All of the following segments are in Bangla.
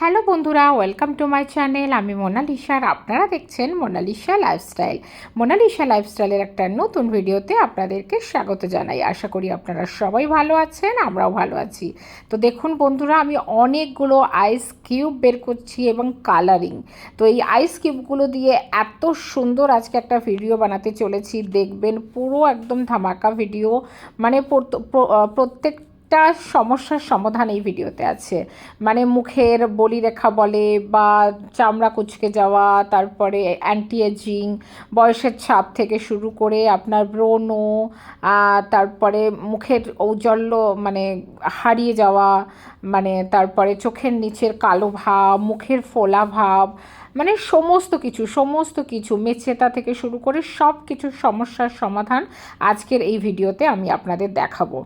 হ্যালো বন্ধুরা, ওয়েলকাম টু মাই চ্যানেল। আমি মোনালিসা আর আপনারা দেখছেন মোনালিসা লাইফস্টাইল। মোনালিসা লাইফস্টাইলের একটা নতুন ভিডিওতে আপনাদেরকে স্বাগত জানাই। আশা করি আপনারা সবাই ভালো আছেন, আমরাও ভালো আছি। তো দেখুন বন্ধুরা, আমি অনেকগুলো আইস কিউব বের করছি এবং কালারিং তো এই আইস কিউবগুলো দিয়ে এত সুন্দর আজকে একটা ভিডিও বানাতে চলেছি। দেখবেন পুরো একদম ধামাকা ভিডিও। মানে প্রত- প্রত্যেক একটা সমস্যার সমাধান এই ভিডিওতে আছে। মানে মুখের বলিরেখা বলে বা চামড়া কুচকে যাওয়া, তারপরে অ্যান্টি এজিং বয়সের ছাপ থেকে শুরু করে আপনার ব্রণ তারপরে মুখের ঔজ্জ্বল্য মানে হারিয়ে যাওয়া মানে তারপরে চোখের নিচের কালো ভাব, মুখের ফোলা ভাব মানে সমস্ত কিছু সমস্ত কিছু মেচেতা থেকে শুরু করে সব কিছুর সমস্যার সমাধান আজকের এই ভিডিওতে আমি আপনাদের দেখাবো।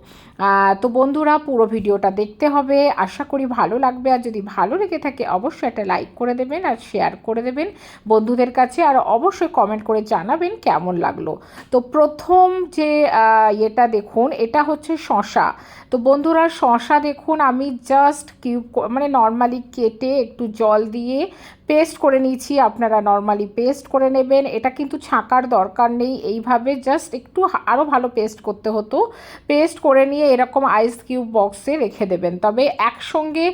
তো বন্ধুরা, পুরো ভিডিওটা দেখতে হবে। আশা করি ভালো লাগবে। আর যদি ভালো লেগে থাকে, অবশ্যই একটা লাইক করে দেবেন আর শেয়ার করে দেবেন বন্ধুদের কাছে। আর অবশ্যই কমেন্ট করে জানাবেন কেমন লাগল। তো প্রথম যে ইয়েটা দেখুন, এটা হচ্ছে শশা। তো বন্ধুরা, শশা দেখুন, আমি জাস্ট কিউব মানে নর্মালি কেটে একটু জল দিয়ে পেস্ট করে নিয়েছি, আপনারা নর্মালি পেস্ট করে নেবেন। এটা কিন্তু ছাঁকার দরকার নেই, এইভাবে জাস্ট একটু আরও ভালো পেস্ট করতে হতো। পেস্ট করে নিয়ে এরকম আইস কিউব বক্সে রেখে দেবেন। তবে একসঙ্গে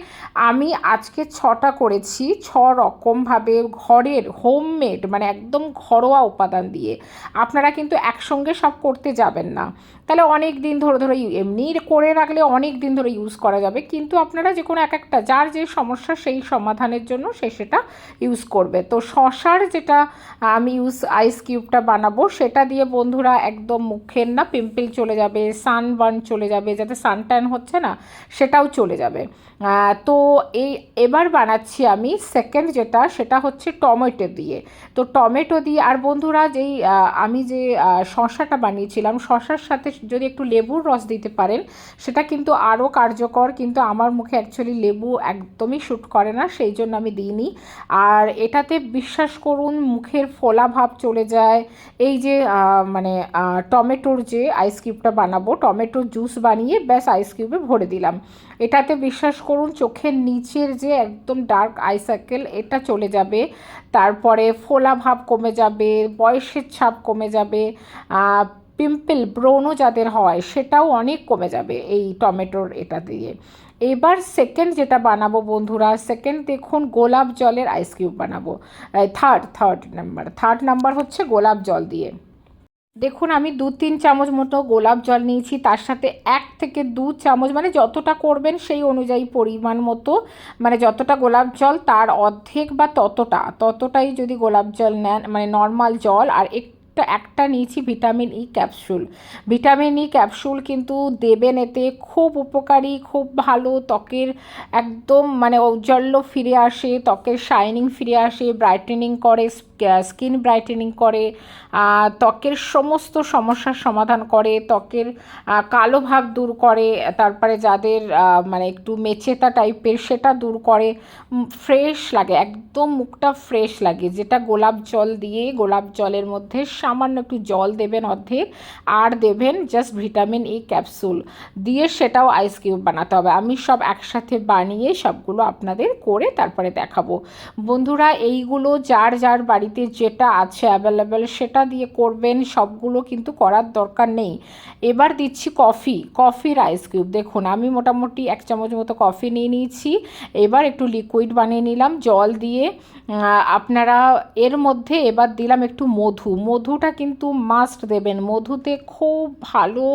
আমি আজকে ছটা করেছি, ছ রকমভাবে ঘরের হোমমেড মানে একদম ঘরোয়া উপাদান দিয়ে। আপনারা কিন্তু একসঙ্গে সব করতে যাবেন না। তাহলে অনেক দিন ধরে ধরে এমনি করে রাখলে অনেক দিন ধরে ইউজ করা যাবে। কিন্তু আপনারা যে কোনো এক একটা, যার যে সমস্যা, সেই সমাধানের জন্য সে সেটা ইউজ করবে। তো শশার যেটা আমি ইউজ আইস কিউবটা বানাবো, সেটা দিয়ে বন্ধুরা একদম মুখের না পিম্পল চলে যাবে সানবার্ন চলে যাবে, যাতে সানট্যান হচ্ছে না, সেটাও চলে যাবে। তো এই এবার বানাচ্ছি আমি সেকেন্ড যেটা, সেটা হচ্ছে টমেটো দিয়ে। তো টমেটো দিয়ে, আর বন্ধুরা যেই আমি যে শশাটা বানিয়েছিলাম, শশার সাথে যদি একটু লেবুর রস দিতে পারেন, সেটা কিন্তু আরও কার্যকর, কিন্তু আমার মুখে অ্যাকচুয়ালি লেবু একদমই শ্যুট করে না, সেই জন্য আমি দিইনি। আর এটাতে বিশ্বাস করুন, মুখের ফোলা ভাব চলে যায়। এই যে মানে টমেটোর যে আইস কিউবটা বানাবো, টমেটোর জুস বানিয়ে ব্যাস আইস কিউবে ভরে দিলাম। এটাতে বিশ্বাস করুন, চোখের নিচের যে একদম ডার্ক আই সার্কেল এটা চলে যাবে। তারপরে ফোলা ভাব কমে যাবে, বয়সের ছাপ কমে যাবে। পিম্পল ব্রণ যাদের হয়, সেটাও অনেক কমে যাবে এই টমেটোর এটা দিয়ে। এবার সেকেন্ড যেটা বানাবো বন্ধুরা সেকেন্ড দেখুন গোলাপ জলের আইস কিউব বানাবো। Third third number third number হচ্ছে গোলাপ জল দিয়ে। দেখুন আমি দু তিন চামচ মতো গোলাপ জল নিয়েছি, তার সাথে এক থেকে দু চামচ মানে যতটা করবেন সেই অনুযায়ী পরিমাণ মতো মানে যতটা গোলাপ জল, তার অর্ধেক বা ততটা, ততটাই যদি গোলাপ জল নেন মানে নর্মাল জল, আর একটা একটা নিয়েছি vitamin E capsule. Vitamin E capsule কিন্তু দেবেন এতে খুব উপকারী, খুব ভালো, ত্বকের একদম মানে ঔজ্জ্বল্য ফিরে আসে, ত্বকের শাইনিং ফিরে আসে, ব্রাইটেনিং করে স্কিন ব্রাইটেনিং করে ত্বকের সমস্ত সমস্যার সমাধান করে, ত্বকের কালো ভাব দূর করে, তারপরে যাদের মানে একটু মেচেতা টাইপের সেটা দূর করে ফ্রেশ লাগে, একদম মুখটা ফ্রেশ লাগে, যেটা গোলাপ জল দিয়ে, গোলাপ জলের মধ্যে সামান্য একটু জল দেবেন অর্ধেক আর দেবেন জাস্ট ভিটামিন ই ক্যাপসুল দিয়ে সেটাও আইস কিউব বানাতে হবে। আমি সব একসাথে বানিয়ে সবগুলো আপনাদের করে তারপরে দেখাবো। বন্ধুরা, এইগুলো যার যার বাড়িতে যেটা আছে অ্যাভেলেবেল সেটা দিয়ে করবেন, সবগুলো কিন্তু করার দরকার নেই। এবার দিচ্ছি কফি কফির আইস কিউব দেখুন, আমি মোটামুটি এক চামচ মতো কফি নিয়ে নিয়েছি। এবার একটু লিকুইড বানিয়ে নিলাম। জল দিয়ে আপনারা এর মধ্যে এবার দিলাম একটু মধু। মধু মধুটা কিন্তু মাস্ট দেবেন। মধুতে খুব ভালো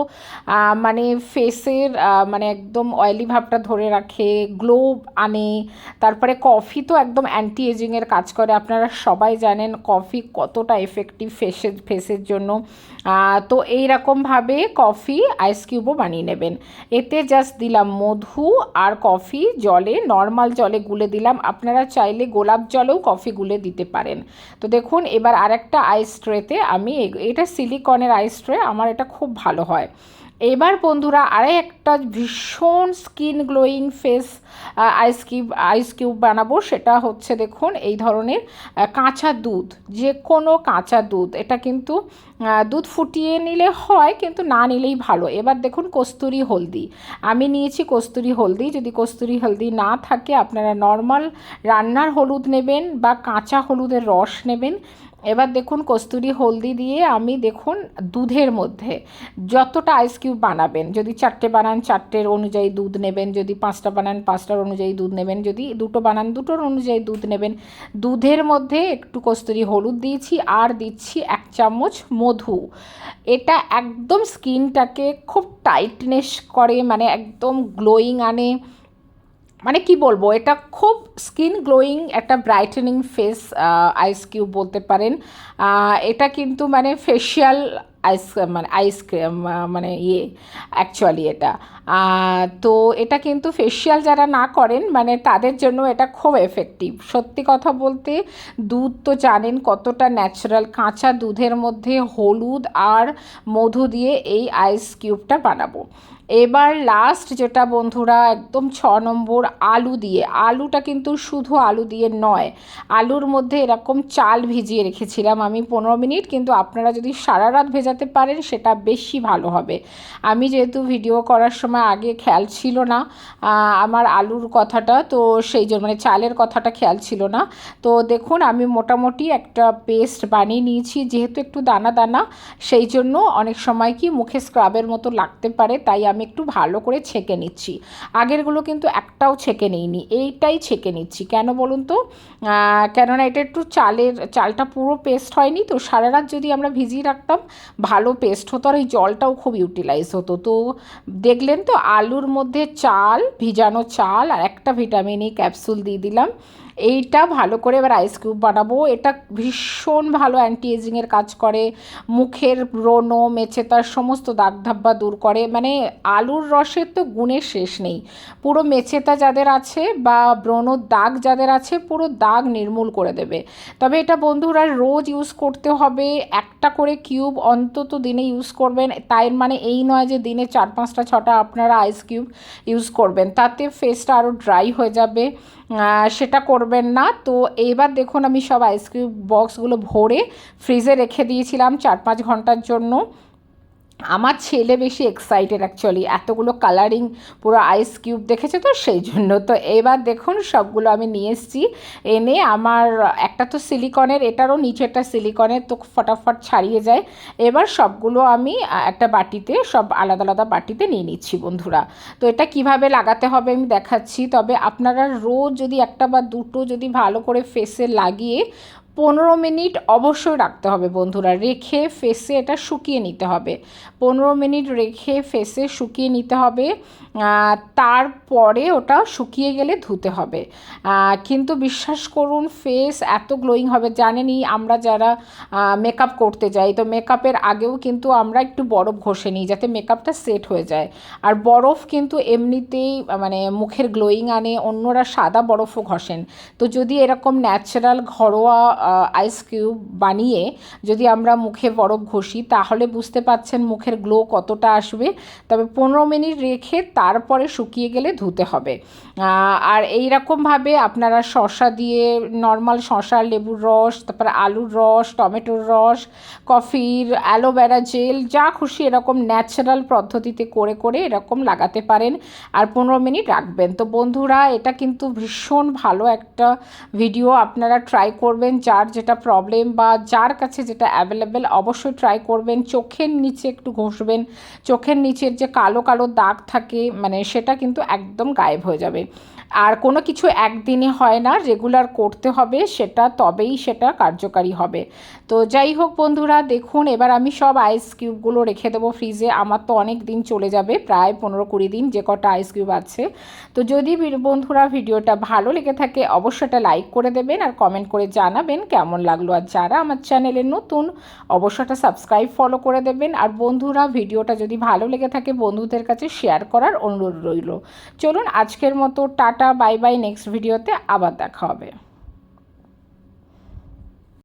মানে ফেসের মানে একদম অয়েলি ভাবটা ধরে রাখে গ্লো আনে। তারপরে কফি তো একদম অ্যান্টি এজিংয়ের কাজ করে। আপনারা সবাই জানেন কফি কতটা এফেক্টিভ ফেসের ফেসের জন্য। তো এই রকমভাবে কফি আইস কিউবও বানিয়ে নেবেন। এতে জাস্ট দিলাম মধু আর কফি জলে নর্মাল জলে গুলে দিলাম। আপনারা চাইলে গোলাপ জলেও কফি গুলে দিতে পারেন। তো দেখুন, এবার আরেকটা আইস ট্রেতে আমি এটা সিলিকনের আইস ট্রে আমার এটা খুব ভালো হয়। এবার বন্ধুরা আরে একটা ভীষণ skin glowing face ice cube ice cube বানাবো, সেটা হচ্ছে দেখুন এই ধরনের কাঁচা দুধ যে কোনো কাঁচা দুধ। এটা কিন্তু দুধ ফুটিয়ে নিলে হয়, কিন্তু না নিলেই ভালো। এবার দেখুন কস্তুরি হলদি। আমি নিয়েছি কস্তুরি হলদি। যদি কস্তুরি হলদি না থাকে, আপনারা নর্মাল রান্নার হলুদ নেবেন বা কাঁচা হলুদের রস নেবেন। এবার দেখুন কস্তুরি হলদি দিয়ে আমি দেখুন দুধের মধ্যে যতটা আইস কিউব বানাবেন, যদি চারটে বানান, চারটের অনুযায়ী দুধ নেবেন, যদি পাঁচটা বানান, পাঁচটার অনুযায়ী দুধ নেবেন, যদি দুটো বানান, দুটোর অনুযায়ী দুধ নেবেন, দুধের মধ্যে একটু কস্তুরি হলুদ দিয়েছি আর দিচ্ছি এক চামচ মধু। এটা একদম স্কিনটাকে খুব টাইটনেস করে মানে একদম গ্লোয়িং আনে। মানে কি বলব, এটা খুব স্কিন গ্লোয়িং একটা ব্রাইটেনিং ফেস আইস কিউব বলতে পারেন। এটা কিন্তু মানে ফেশিয়াল আইস মানে আইসক্রিম মানে ইয়ে অ্যাকচুয়ালি এটা। তো এটা কিন্তু ফেশিয়াল যারা না করেন মানে তাদের জন্য এটা খুব এফেক্টিভ সত্যি কথা বলতে, দুধ তো জানেন কতটা ন্যাচারাল কাঁচা দুধের মধ্যে হলুদ আর মধু দিয়ে এই আইস কিউবটা বানাবো। এবার লাস্ট যেটা বন্ধুরা, একদম ছ নম্বর আলু দিয়ে, আলুটা কিন্তু শুধু আলু দিয়ে নয়, আলুর মধ্যে এরকম চাল ভিজিয়ে রেখেছিলাম আমি পনেরো মিনিট, কিন্তু আপনারা যদি সারা রাত ভেজাতে পারেন, সেটা বেশি ভালো হবে। আমি যেহেতু ভিডিও করার সময় আগে খেয়াল ছিল না আমার আলুর কথাটা, তো সেই জন্য মানে চালের কথাটা খেয়াল ছিল না। তো দেখুন, আমি মোটামুটি একটা পেস্ট বানিয়ে নিয়েছি, যেহেতু একটু দানা দানা, সেই জন্য অনেক সময় কি মুখে স্ক্রাবের মতো লাগতে পারে, তাই আমি একটু ভালো করে ছেঁকে নিচ্ছি। আগেরগুলো কিন্তু একটাও ছেঁকে নিইনি, এইটাই ছেঁকে নিচ্ছি। কেন বলুন তো? কেননা এটা একটু চালের, চালটা পুরো পেস্ট হয়নি তো সারা রাত যদি আমরা ভিজিয়ে রাখতাম ভালো পেস্ট হতো আর এই জলটাও খুব ইউটিলাইজ হতো। তো দেখলেন তো, আলুর মধ্যে চাল, ভিজানো চাল আর একটা ভিটামিন ক্যাপসুল দিয়ে দিলাম। এইটা ভালো করে এবার আইস কিউব বানাবো। এটা ভীষণ ভালো অ্যান্টি এজিংয়ের কাজ করে। মুখের ব্রণ মেচেতার সমস্ত দাগ ধাব্বা দূর করে। মানে আলুর রসের তো গুণের শেষ নেই। পুরো মেছেতা যাদের আছে বা ব্রণ দাগ যাদের আছে, পুরো দাগ নির্মূল করে দেবে। তবে এটা বন্ধুরা রোজ ইউজ করতে হবে। একটা করে কিউব অন্তত দিনে ইউজ করবেন। তাই মানে এই নয় যে দিনে চার, পাঁচটা, ছটা আপনারা আইস কিউব ইউজ করবেন। তাতে ফেসটা আরও ড্রাই হয়ে যাবে। সেটা করবেন না। তো এইবার দেখুন আমি সব আইসক্রিম বক্সগুলো ভরে ফ্রিজে রেখে দিয়েছিলাম চার পাঁচ ঘণ্টার জন্য। আমার ছেলে বেশি এক্সাইটেড অ্যাকচুয়ালি এতগুলো কালারিং পুরো আইস কিউব দেখেছে তো সেই জন্য। তো এবার দেখুন, সবগুলো আমি নিয়ে এসেছি। এনে আমার একটা তো সিলিকনের এটারও নিচেরটা সিলিকনের তো ফটাফট ছাড়িয়ে যায়। এবার সবগুলো আমি একটা বাটিতে, সব আলাদা আলাদা বাটিতে নিয়ে নিচ্ছি বন্ধুরা। তো এটা কীভাবে লাগাতে হবে আমি দেখাচ্ছি। তবে আপনারা রোজ যদি একটা বা দুটো যদি ভালো করে ফেসে লাগিয়ে পনেরো মিনিট অবশ্যই রাখতে হবে বন্ধুরা, রেখে ফেসে এটা শুকিয়ে নিতে হবে। পনেরো মিনিট রেখে ফেসে শুকিয়ে নিতে হবে তারপরে ওটা শুকিয়ে গেলে ধুতে হবে। কিন্তু বিশ্বাস করুন ফেস এত গ্লোয়িং হবে, জানেনই আমরা যারা মেকআপ করতে যাই, তো মেকআপের আগেও কিন্তু আমরা একটু বরফ ঘষে নিই যাতে মেকআপটা সেট হয়ে যায়। আর বরফ কিন্তু এমনিতেই মানে মুখের গ্লোয়িং আনে, অন্যরা সাদা বরফও ঘষেন। তো যদি এরকম ন্যাচারাল ঘরোয়া আইস কিউব বানিয়ে যদি আমরা মুখে বরফ ঘষি, তাহলে বুঝতে পাচ্ছেন মুখের গ্লো কতটা আসবে। তবে পনেরো মিনিট রেখে তারপরে শুকিয়ে গেলে ধুতে হবে। আর এই রকমভাবে আপনারা শসা দিয়ে নর্মাল শসা, লেবুর রস, তারপরে আলুর রস, টমেটোর রস কফির অ্যালোভেরা জেল যা খুশি এরকম ন্যাচারাল পদ্ধতিতে করে করে এরকম লাগাতে পারেন আর পনেরো মিনিট রাখবেন। তো বন্ধুরা, এটা কিন্তু ভীষণ ভালো একটা ভিডিও আপনারা ট্রাই করবেন। যার যেটা প্রবলেম বা যার কাছে যেটা অ্যাভেলেবেল অবশ্যই ট্রাই করবেন। চোখের নিচে একটু ঘষবেন। চোখের নিচের যে কালো কালো দাগ থাকে মানে সেটা কিন্তু একদম গায়েব হয়ে যাবে। আর কোনো কিছু একদিনে হয় না রেগুলার করতে হবে, সেটা তবেই সেটা কার্যকারী হবে। তো যাই হোক বন্ধুরা, দেখুন, এবার আমি সব আইস কিউবগুলো রেখে দেবো ফ্রিজে আমার তো অনেক দিন চলে যাবে, প্রায় পনেরো কুড়ি দিন যে কটা আইস কিউব আছে। তো যদি বন্ধুরা, ভিডিওটা ভালো লেগে থাকে, অবশ্যই এটা লাইক করে দেবেন আর কমেন্ট করে জানাবেন। কেমন লাগল? আর যারা আমার চ্যানেলে নতুন, অবশ্যটা সাবস্ক্রাইব, ফলো করে দেবেন। আর বন্ধুরা, ভিডিওটা যদি ভালো লেগে থাকে, বন্ধুদের কাছে শেয়ার করার অনুরোধ রইল। চলুন, আজকের মতো টাটা, বাই বাই, নেক্সট ভিডিওতে আবার দেখা হবে।